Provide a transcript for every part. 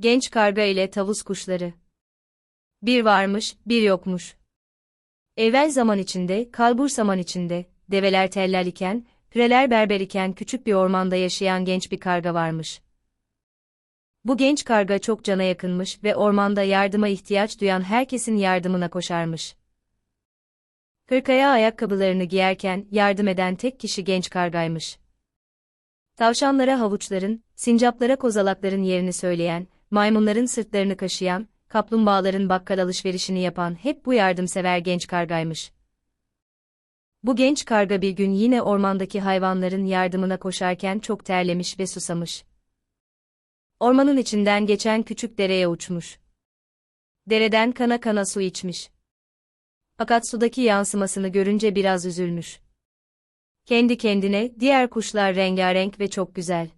Genç karga ile tavus kuşları. Bir varmış, bir yokmuş. Evvel zaman içinde, kalbur zaman içinde, develer tellal iken, pireler berber iken küçük bir ormanda yaşayan genç bir karga varmış. Bu genç karga çok cana yakınmış ve ormanda yardıma ihtiyaç duyan herkesin yardımına koşarmış. Hırkaya ayakkabılarını giyerken yardım eden tek kişi genç kargaymış. Tavşanlara havuçların, sincaplara kozalakların yerini söyleyen, maymunların sırtlarını kaşıyan, kaplumbağaların bakkal alışverişini yapan hep bu yardımsever genç kargaymış. Bu genç karga bir gün yine ormandaki hayvanların yardımına koşarken çok terlemiş ve susamış. Ormanın içinden geçen küçük dereye uçmuş. Dereden kana kana su içmiş. Fakat sudaki yansımasını görünce biraz üzülmüş. Kendi kendine, diğer kuşlar rengarenk ve çok güzel.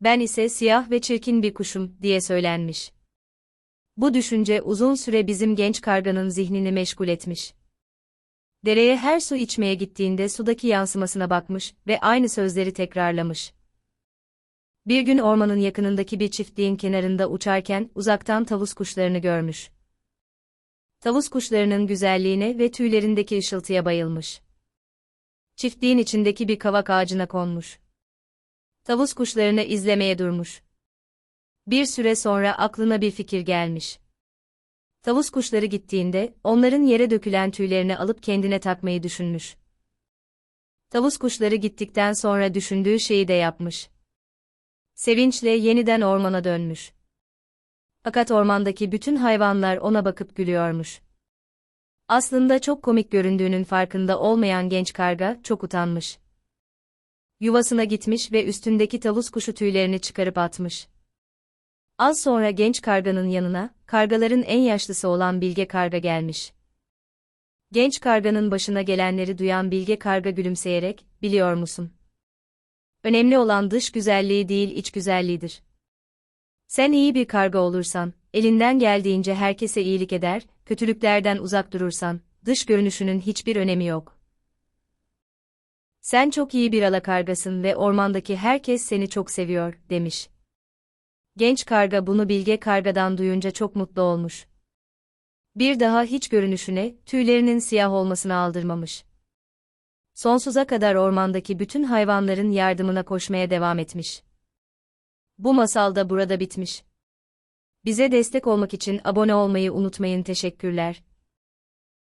Ben ise siyah ve çirkin bir kuşum, diye söylenmiş. Bu düşünce uzun süre bizim genç karganın zihnini meşgul etmiş. Dereye her su içmeye gittiğinde sudaki yansımasına bakmış ve aynı sözleri tekrarlamış. Bir gün ormanın yakınındaki bir çiftliğin kenarında uçarken uzaktan tavus kuşlarını görmüş. Tavus kuşlarının güzelliğine ve tüylerindeki ışıltıya bayılmış. Çiftliğin içindeki bir kavak ağacına konmuş. Tavus kuşlarını izlemeye durmuş. Bir süre sonra aklına bir fikir gelmiş. Tavus kuşları gittiğinde, onların yere dökülen tüylerini alıp kendine takmayı düşünmüş. Tavus kuşları gittikten sonra düşündüğü şeyi de yapmış. Sevinçle yeniden ormana dönmüş. Fakat ormandaki bütün hayvanlar ona bakıp gülüyormuş. Aslında çok komik göründüğünün farkında olmayan genç karga çok utanmış. Yuvasına gitmiş ve üstündeki tavus kuşu tüylerini çıkarıp atmış. Az sonra genç karganın yanına, kargaların en yaşlısı olan Bilge Karga gelmiş. Genç karganın başına gelenleri duyan Bilge Karga gülümseyerek, biliyor musun? Önemli olan dış güzelliği değil iç güzelliğidir. Sen iyi bir karga olursan, elinden geldiğince herkese iyilik eder, kötülüklerden uzak durursan, dış görünüşünün hiçbir önemi yok. Sen çok iyi bir alakargasın ve ormandaki herkes seni çok seviyor, demiş. Genç karga bunu bilge kargadan duyunca çok mutlu olmuş. Bir daha hiç görünüşüne, tüylerinin siyah olmasını aldırmamış. Sonsuza kadar ormandaki bütün hayvanların yardımına koşmaya devam etmiş. Bu masal da burada bitmiş. Bize destek olmak için abone olmayı unutmayın teşekkürler.